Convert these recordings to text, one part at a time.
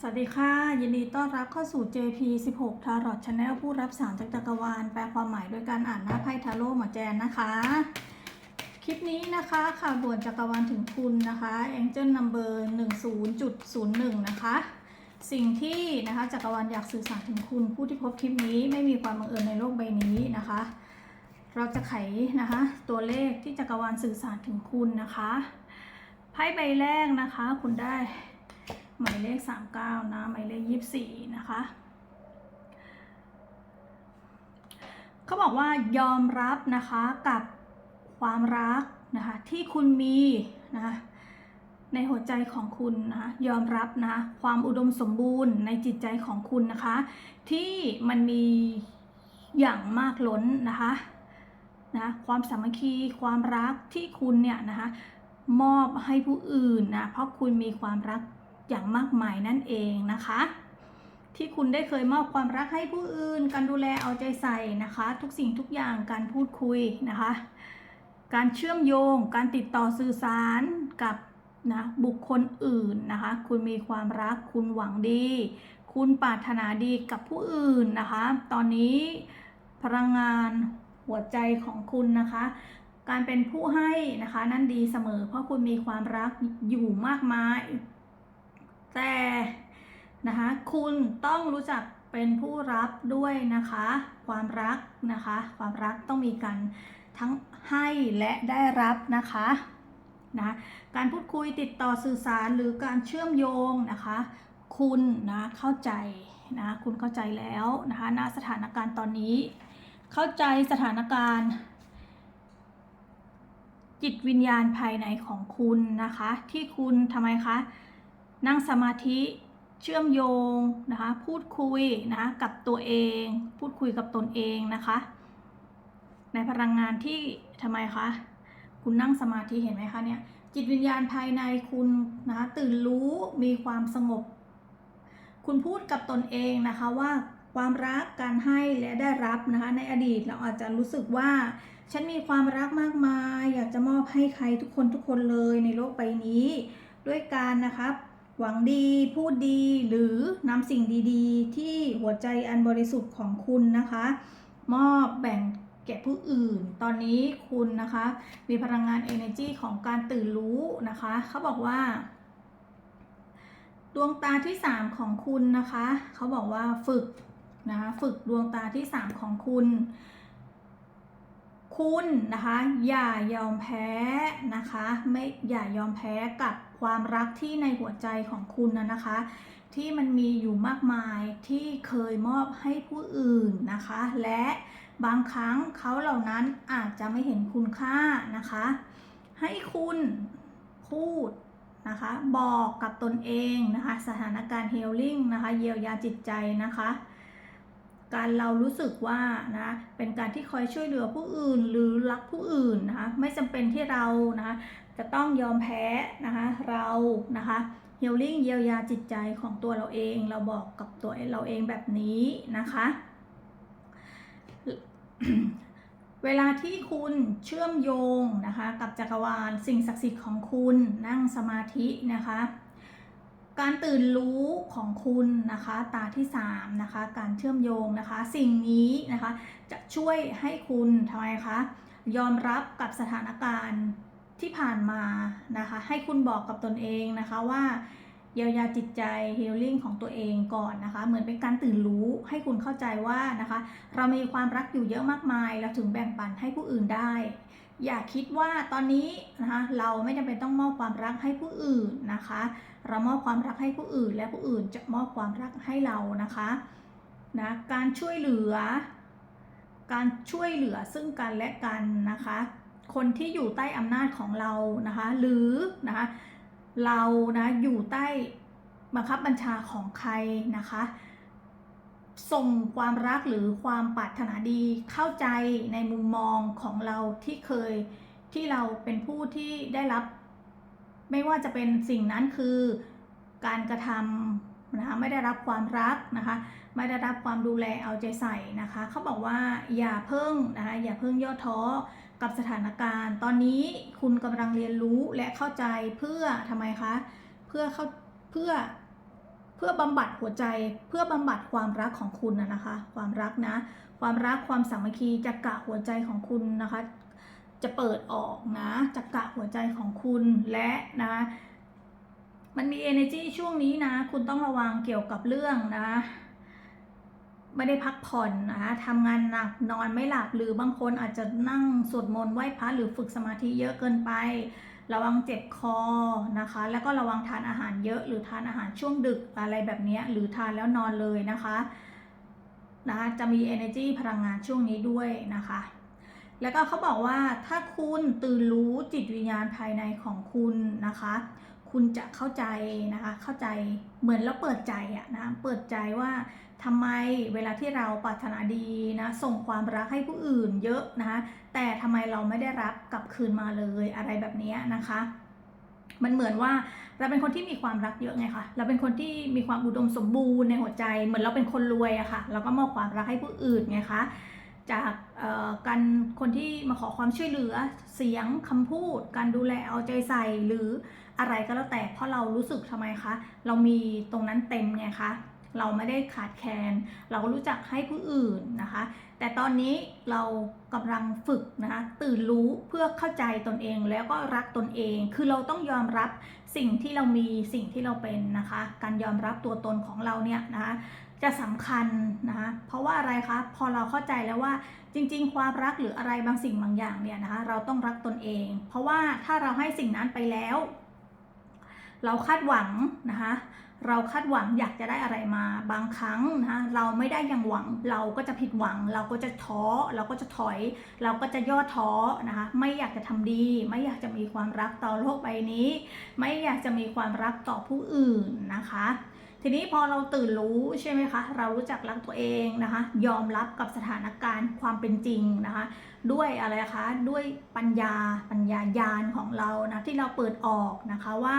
สวัสดีค่ะ ยินดีต้อนรับเข้าสู่ JP 16 Tarot Channel ผู้รับสารจากจักรวาล แปลความหมายโดยการอ่านหน้าไพ่ทาโร่หมอแจนนะคะ คลิปนี้นะคะข่าวด่วนจักรวาลถึงคุณนะคะ Angel Number 10.01 นะคะ สิ่งที่นะคะจักรวาลอยากสื่อสารถึงคุณ ผู้ที่พบคลิปนี้ไม่มีความบังเอิญในโลกใบนี้นะคะ เราจะไขนะคะ ตัวเลขที่จักรวาลสื่อสารถึงคุณนะคะ ไพ่ใบแรกนะคะ คุณได้ หมายเลข 39 นะ หมายเลข 24 นะคะเขาบอกว่ายอมรับนะคะกับความรักนะคะที่คุณมีนะคะในหัวใจของคุณนะคะยอมรับนะคะความอุดมสมบูรณ์ในจิตใจของคุณนะคะ ที่มันมีอย่างมากล้นนะคะนะความสามัคคีความรักที่คุณเนี่ยนะคะมอบให้ผู้อื่นนะเพราะคุณมีความรัก อย่างมากมายนั่นเองนะคะ ที่คุณได้เคยมอบความรักให้ผู้อื่น การดูแลเอาใจใส่นะคะ ทุกสิ่งทุกอย่างการพูดคุยนะคะ การเชื่อมโยง การติดต่อสื่อสารกับนะบุคคลอื่นนะคะ คุณมีความรักคุณหวังดี คุณปรารถนาดีกับผู้อื่นนะคะ ตอนนี้พลังงานหัวใจของคุณนะคะ การเป็นผู้ให้นะคะ นั่นดีเสมอ เพราะคุณมีความรักอยู่มากมาย แต่นะคะคุณต้องรู้จักเป็นผู้รับด้วยนะคะ ความรักนะคะ ความรักต้องมีการทั้งให้และได้รับนะคะนะการพูดคุยติดต่อสื่อสารหรือการเชื่อมโยงนะคะ คุณนะเข้าใจนะคุณเข้าใจแล้วนะคะณสถานการณ์ตอนนี้ เข้าใจสถานการณ์ จิตวิญญาณภายในของคุณนะคะ ที่คุณทำไมคะ นั่งสมาธิเชื่อมโยงนะคะ พูดคุยนะกับตัวเอง พูดคุยกับตนเองนะคะ ในพลังงานที่ทำไมคะ คุณนั่งสมาธิเห็นไหมคะเนี่ยจิตวิญญาณภายในคุณนะคะตื่นรู้มีความสงบ คุณพูดกับตนเองนะคะว่าความรักการให้และได้รับนะคะ ในอดีตเราอาจจะรู้สึกว่า ฉันมีความรักมากมาย อยากจะมอบให้ใครทุกคนทุกคนเลยในโลกใบนี้ ด้วยการนะครับ หวังดีพูดดีหรือนำสิ่งดีๆ ที่หัวใจอันบริสุทธิ์ของคุณนะคะ มอบแบ่งแก่ผู้อื่น ตอนนี้คุณนะคะ มีพลังงาน energy ของการตื่นรู้นะคะ เขาบอกว่า ดวงตาที่ 3 ของคุณนะคะ เขาบอกว่าฝึกนะคะฝึกดวงตาที่ 3 ของคุณ คุณนะคะ อย่ายอมแพ้นะคะไม่อย่ายอมแพ้กับความรักที่ในหัวใจของคุณนะนะคะ ที่มันมีอยู่มากมายที่เคยมอบให้ผู้อื่นนะคะ และบางครั้งเขาเหล่านั้นอาจจะไม่เห็นคุณค่านะคะ ให้คุณพูดนะคะ บอกกับตนเองนะคะ สถานการณ์เฮลลิ่งนะคะ เยียวยาจิตใจนะคะ การเรารู้สึกว่านะเป็นการที่คอยช่วยเหลือผู้อื่นหรือรักผู้อื่นนะคะไม่จำเป็นที่เรานะคะจะต้องยอมแพ้นะคะเรานะคะเฮลลิ่งเยียวยาจิตใจของตัวเราเอง เราบอกกับตัวเราเองแบบนี้นะคะเวลาที่คุณเชื่อมโยงนะคะกับจักรวาลสิ่งศักดิ์สิทธิ์ของคุณนั่งสมาธินะคะ การตื่นรู้ของคุณนะคะตาที่3นะคะการเชื่อมโยงนะคะ สิ่งนี้นะคะจะช่วยให้คุณทำไมคะยอมรับกับสถานการณ์ที่ผ่านมานะคะ ให้คุณบอกกับตนเองนะคะว่าเยียวยาจิตใจฮีลลิ่งของตัวเองก่อนนะคะ เหมือนเป็นการตื่นรู้ให้คุณเข้าใจว่านะคะ เรามีความรักอยู่เยอะมากมาย เราถึงแบ่งปันให้ผู้อื่นได้ อย่าคิดว่าตอนนี้นะคะเราไม่จำเป็นต้องมอบความรักให้ผู้อื่นนะคะ เรามอบความรักให้ผู้อื่น และผู้อื่นจะมอบความรักให้เรานะคะนะการช่วยเหลือ การช่วยเหลือซึ่งกันและกันนะคะ คนที่อยู่ใต้อำนาจของเรานะคะ หรือนะคะเรานะอยู่ใต้บังคับบัญชาของใครนะคะ ส่งความรักหรือความปรารถนาดีเข้าใจในมุมมองของเราที่เคยที่เราเป็นผู้ที่ได้รับ ไม่ว่าจะเป็นสิ่งนั้นคือการกระทำนะคะไม่ได้รับความรักนะคะ ไม่ได้รับความดูแลเอาใจใส่นะคะเขาบอกว่าอย่าเพิ่งนะคะอย่าเพิ่งย่อท้อกับสถานการณ์ ตอนนี้คุณกำลังเรียนรู้และเข้าใจเพื่อทำไมคะเพื่อเข้าเพื่อ เพื่อบำบัดหัวใจ เพื่อบำบัดความรักของคุณนะนะคะ ความรักนะ ความรักความสามัคคีจะกะหัวใจของคุณนะคะ จะเปิดออกนะจะกะหัวใจของคุณและนะมันมี energy ช่วงนี้นะ คุณต้องระวังเกี่ยวกับเรื่องนะ ไม่ได้พักผ่อนนะทำงานหนักนอนไม่หลับหรือบางคนอาจจะนั่งสวดมนต์ไหว้พระหรือฝึกสมาธิเยอะเกินไป ระวังเจ็บคอนะคะ แล้วก็ระวังทานอาหารเยอะหรือทานอาหารช่วงดึกอะไรแบบนี้หรือทานแล้วนอนเลยนะคะนะคะจะมี energy พลังงานช่วงนี้ด้วยนะคะ แล้วก็เขาบอกว่าถ้าคุณตื่นรู้จิตวิญญาณภายในของคุณนะคะ คุณจะเข้าใจนะคะ เข้าใจเหมือนเราเปิดใจอะนะ เปิดใจว่า ทำไมเวลาที่เราปรารถนาดีนะส่งความรักให้ผู้อื่นเยอะนะคะแต่ทำไมเราไม่ได้รับกลับคืนมาเลยอะไรแบบนี้นะคะ มันเหมือนว่าเราเป็นคนที่มีความรักเยอะไงคะเราเป็นคนที่มีความอุดมสมบูรณ์ในหัวใจ เหมือนเราเป็นคนรวยอะค่ะเราก็มอบความรักให้ผู้อื่นไงคะจากเอ่อการคนที่มาขอความช่วยเหลือเสียงคำพูด การดูแลเอาใจใส่หรืออะไรก็แล้วแต่เพราะเรารู้สึกทำไมคะ เรามีตรงนั้นเต็มไงคะ เราไม่ได้ขาดแคลนเรารู้จักให้ผู้อื่นนะคะ แต่ตอนนี้เรากำลังฝึกนะคะตื่นรู้เพื่อเข้าใจตนเองแล้วก็รักตนเอง คือเราต้องยอมรับสิ่งที่เรามีสิ่งที่เราเป็นนะคะ การยอมรับตัวตนของเราเนี่ยนะคะจะสำคัญนะคะเพราะว่าอะไรคะพอเราเข้าใจแล้วว่าจริง ๆ ความรักหรืออะไรบางสิ่งบางอย่างเนี่ยนะคะเราต้องรักตนเอง เพราะว่าถ้าเราให้สิ่งนั้นไปแล้ว เราคาดหวังนะคะ เราคาดหวังอยากจะได้อะไรมาบางครั้งนะคะเราไม่ได้อย่างหวังเราก็จะผิดหวัง เราก็จะท้อเราก็จะถอย เราก็จะย่อท้อนะคะไม่อยากจะทำดี ไม่อยากจะมีความรักต่อโลกใบนี้ ไม่อยากจะมีความรักต่อผู้อื่นนะคะ ทีนี้พอเราตื่นรู้ใช่ไหมคะเรารู้จักรักตัวเองนะคะ ยอมรับกับสถานการณ์ความเป็นจริงนะคะ ด้วยอะไรคะด้วยปัญญาปัญญายาณของเรานะที่เราเปิดออกนะคะว่า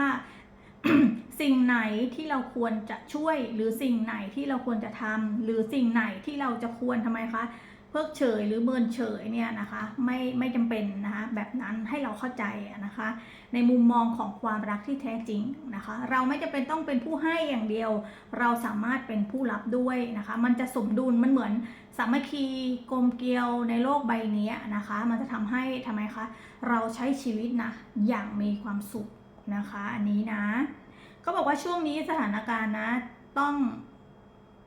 สิ่งไหนที่เราควรจะช่วย หรือสิ่งไหนที่เราควรจะทำหรือสิ่งไหนที่เราจะควรทำไมคะเพิกเฉยหรือเมินเฉยเนี่ยนะคะไม่ไม่จำเป็นนะคะแบบนั้นให้เราเข้าใจนะคะ ในมุมมองของความรักที่แท้จริงนะคะ เราไม่จำเป็นต้องเป็นผู้ให้อย่างเดียว เราสามารถเป็นผู้รับด้วยนะคะ มันจะสมดุลมันเหมือนสามัคคีกลมเกลียวในโลกใบนี้นะคะ มันจะทำให้ทำไมคะเราใช้ชีวิตนะอย่างมีความสุข นะคะ อันนี้นะก็บอกว่าช่วงนี้สถานการณ์นะ ต้อง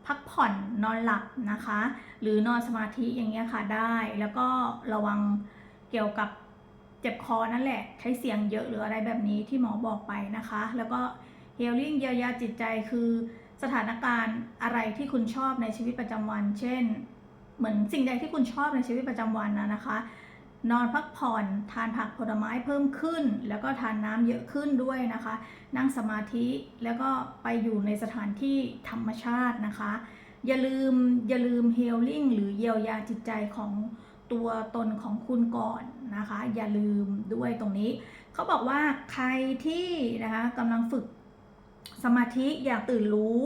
พักผ่อนนอนหลับนะคะ หรือนอนสมาธิอย่างเงี้ยค่ะได้แล้วก็ระวังเกี่ยวกับเจ็บคอนั่นแหละ ใช้เสียงเยอะหรืออะไรแบบนี้ที่หมอบอกไปนะคะ แล้วก็เฮลิ่งเยียวยาจิตใจคือสถานการณ์อะไรที่คุณชอบในชีวิตประจำวัน เช่น เหมือนสิ่งใดที่คุณชอบในชีวิตประจำวันนะนะคะ นอนพักผ่อน ทานผักผลไม้เพิ่มขึ้น แล้วก็ทานน้ำเยอะขึ้นด้วยนะคะ นั่งสมาธิแล้วก็ไปอยู่ในสถานที่ธรรมชาตินะคะ อย่าลืมอย่าลืมเฮลลิ่งหรือเยียวยาจิตใจของตัวตนของคุณก่อนนะคะ อย่าลืมด้วยตรงนี้ เขาบอกว่าใครที่นะคะกำลังฝึกสมาธิอยากตื่นรู้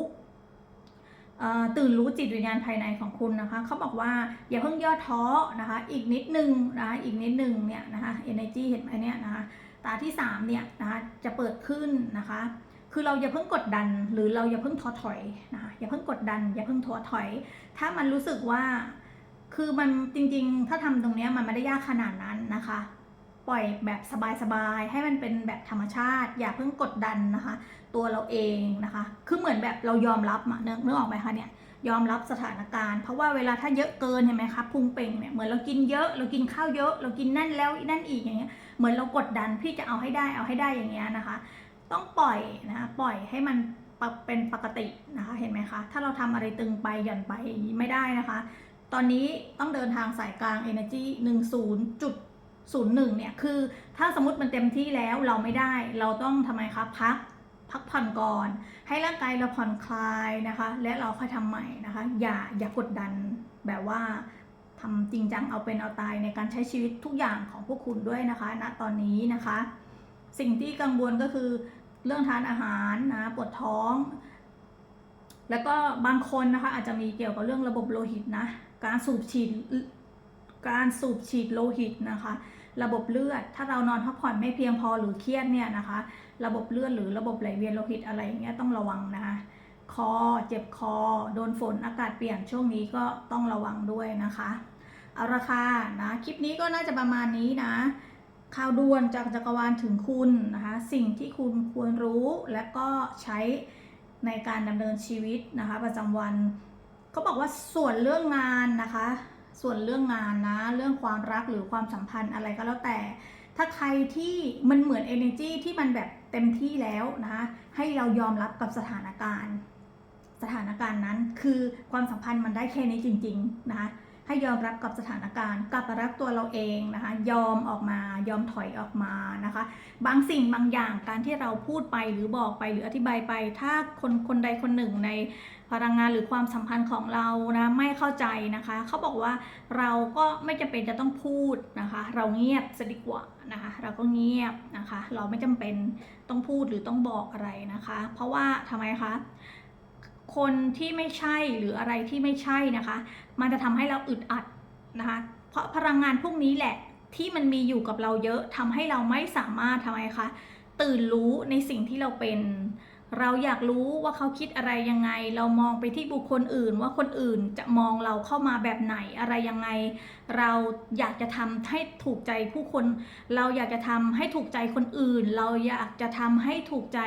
ตื่นรู้จิตวิญญาณภายในของคุณนะคะเขาบอกว่าอย่าเพิ่งย่อท้อนะคะ อีกนิดนึงนะคะอีกนิดนึงเนี่ยนะคะ energy เห็นไหมเนี่ยนะคะตาที่3เนี่ยนะคะจะเปิดขึ้นนะคะ คือเราอย่าเพิ่งกดดัน หรือเราอย่าเพิ่งท้อถอยนะคะอย่าเพิ่งกดดัน อย่าเพิ่งท้อถอย ถ้ามันรู้สึกว่าคือมันจริงๆ ถ้าทำตรงเนี้ยมันไม่ได้ยากขนาดนั้นนะคะ ปล่อยแบบสบายๆ ให้มันเป็นแบบธรรมชาติ อย่าเพิ่งกดดันนะคะ ตัวเราเองนะคะ คือเหมือนแบบเรายอมรับอะเนึกนึกออกไหมคะเนี่ยยอมรับสถานการณ์ เพราะว่าเวลาถ้าเยอะเกินเห็นไหมคะพุงเป่งเนี่ยเหมือนเรากินเยอะเรากินข้าวเยอะ เรากินนั่นแล้วนั่นอีกอย่างเงี้ยเหมือนเรากดดันพี่จะเอาให้ได้เอาให้ได้อย่างเงี้ยนะคะ ต้องปล่อยนะคะปล่อยให้มันเป็นปกตินะคะเห็นไหมคะถ้าเราทำอะไรตึงไปหย่อนไปอย่างนี้ไม่ได้นะคะ ตอนนี้ต้องเดินทางสายกลาง energy 10.01เนี่ยคือถ้าสมมติมันเต็มที่แล้วเราไม่ได้เราต้องทำไมคะพักพักผ่อนก่อน ให้ร่างกายเราผ่อนคลายนะคะ และเราค่อยทำใหม่นะคะ อย่าอย่ากดดันแบบว่าทำจริงจังเอาเป็นเอาตายในการใช้ชีวิตทุกอย่างของพวกคุณด้วยนะคะณตอนนี้นะคะ สิ่งที่กังวลก็คือเรื่องทานอาหารนะปวดท้อง แล้วก็บางคนนะคะอาจจะมีเกี่ยวกับเรื่องระบบโลหิตนะ การสูบฉีดการสูบฉีดโลหิตนะคะ ระบบเลือด ถ้าเรานอนพักผ่อนไม่เพียงพอหรือเครียดเนี่ยนะคะ ระบบเลือดหรือระบบไหลเวียนโลหิตอะไรอย่างเงี้ยต้องระวังนะคะ คอเจ็บคอ โดนฝนอากาศเปลี่ยนช่วงนี้ก็ต้องระวังด้วยนะคะ เอาละค่ะนะคลิปนี้ก็น่าจะประมาณนี้นะข่าวด่วนจากจักรวาลถึงคุณนะคะ สิ่งที่คุณควรรู้และก็ใช้ในการดำเนินชีวิตนะคะ ประจำวันเขาบอกว่าส่วนเรื่องงานนะคะ ส่วนเรื่องงานนะ เรื่องความรักหรือความสัมพันธ์อะไรก็แล้วแต่ ถ้าใครที่มันเหมือน energy ที่มันแบบเต็มที่แล้วนะคะให้เรายอมรับกับสถานการณ์ สถานการณ์นั้นคือความสัมพันธ์มันได้แค่นี้จริง ๆ นะคะ ให้ยอมรับกับสถานการณ์ กลับมารักตัวเราเองนะคะ ยอมออกมายอมถอยออกมานะคะ บางสิ่งบางอย่างการที่เราพูดไปหรือบอกไปหรืออธิบายไป ถ้าคนคนใดคนหนึ่งในพลังงานหรือความสัมพันธ์ของเรานะไม่เข้าใจนะคะเขาบอกว่าเราก็ไม่จำเป็นจะต้องพูดนะคะ เราเงียบจะดีกว่านะคะ เราก็เงียบนะคะ เราไม่จำเป็นต้องพูดหรือต้องบอกอะไรนะคะ เพราะว่าทำไมคะ คนที่ไม่ใช่หรืออะไรที่ไม่ใช่นะคะ มันจะทำให้เราอึดอัดนะคะ เพราะพลังงานพวกนี้แหละที่มันมีอยู่กับเราเยอะทำให้เราไม่สามารถทำไมคะตื่นรู้ในสิ่งที่เราเป็น เราอยากรู้ว่าเขาคิดอะไรยังไง เรามองไปที่บุคคลอื่น ว่าคนอื่นจะมองเราเข้ามาแบบไหนอะไรยังไง เราอยากจะทำให้ถูกใจผู้คน เราอยากจะทำให้ถูกใจคนอื่น เราอยากจะทำให้ถูกใจ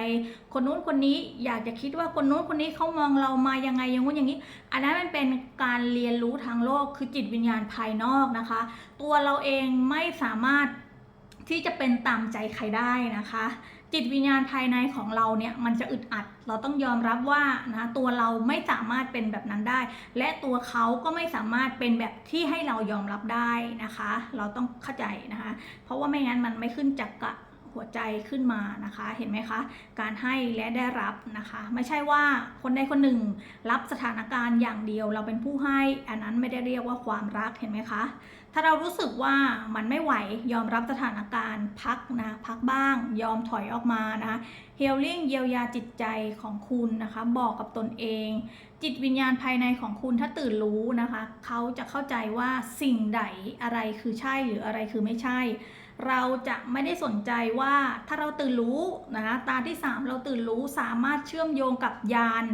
คนนู้นคนนี้อยากจะคิดว่าคนนู้นคนนี้เขามองเรามายังไงอย่างงู้นอย่างนี้ อันนั้นมันเป็นการเรียนรู้ทางโลกคือจิตวิญญาณภายนอกนะคะ ตัวเราเองไม่สามารถที่จะเป็นตามใจใครได้นะคะ จิตวิญญาณภายในของเราเนี่ยมันจะอึดอัด เราต้องยอมรับว่านะตัวเราไม่สามารถเป็นแบบนั้นได้ และตัวเขาก็ไม่สามารถเป็นแบบที่ให้เรายอมรับได้นะคะ เราต้องเข้าใจนะคะ เพราะว่าไม่งั้นมันไม่ขึ้นจักกะ หัวใจขึ้นมานะคะ เห็นไหมคะ การให้และได้รับนะคะ ไม่ใช่ว่าคนใดคนหนึ่งรับสถานการณ์อย่างเดียว เราเป็นผู้ให้ อันนั้นไม่ได้เรียกว่าความรักเห็นไหมคะ ถ้าเรารู้สึกว่ามันไม่ไหวยอมรับสถานการณ์พักนะพักบ้าง ยอมถอยออกมานะคะเฮลลิ่งเยียวยาจิตใจของคุณนะคะ บอกกับตนเอง จิตวิญญาณภายในของคุณถ้าตื่นรู้นะคะ เขาจะเข้าใจว่าสิ่งใดอะไรคือใช่หรืออะไรคือไม่ใช่ เราจะไม่ได้สนใจว่าถ้าเราตื่นรู้นะคะตาที่ 3 เราตื่นรู้สามารถเชื่อมโยงกับยาน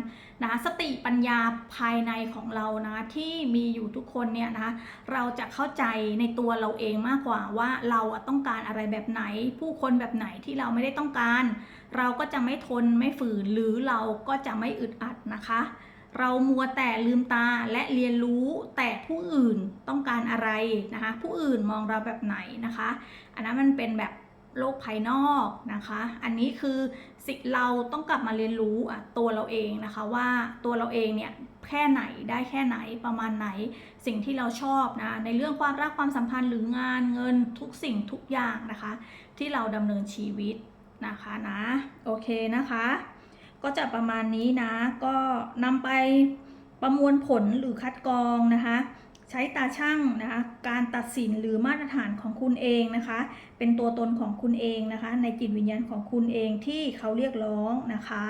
นะคะสติปัญญาภายในของเรานะที่มีอยู่ทุกคนเนี่ยนะคะเราจะเข้าใจในตัวเราเองมากกว่าว่าเราต้องการอะไรแบบไหน ผู้คนแบบไหนที่เราไม่ได้ต้องการ เราก็จะไม่ทนไม่ฝืนหรือเราก็จะไม่อึดอัดนะคะ เรามัวแต่ลืมตาและเรียนรู้แต่ผู้อื่นต้องการอะไรนะคะ ผู้อื่นมองเราแบบไหนนะคะ อันนั้นมันเป็นแบบโลกภายนอกนะคะ อันนี้คือสิ่งเราต้องกลับมาเรียนรู้อะตัวเราเองนะคะว่าตัวเราเองเนี่ยแค่ไหนได้แค่ไหนประมาณไหนสิ่งที่เราชอบนะในเรื่องความรักความสัมพันธ์หรืองานเงินทุกสิ่งทุกอย่างนะคะ ที่เราดำเนินชีวิตนะคะนะโอเคนะคะ ก็จะประมาณนี้นะ ก็นำไปประมวลผลหรือคัดกรองนะคะ ใช้ตาช่างนะคะ การตัดสินหรือมาตรฐานของคุณเองนะคะ เป็นตัวตนของคุณเองนะคะ ในจิตวิญญาณของคุณเองที่เขาเรียกร้องนะคะ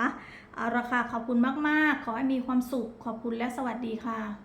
เอาละค่ะขอบคุณมาก ๆ ขอให้มีความสุขขอบคุณและสวัสดีค่ะ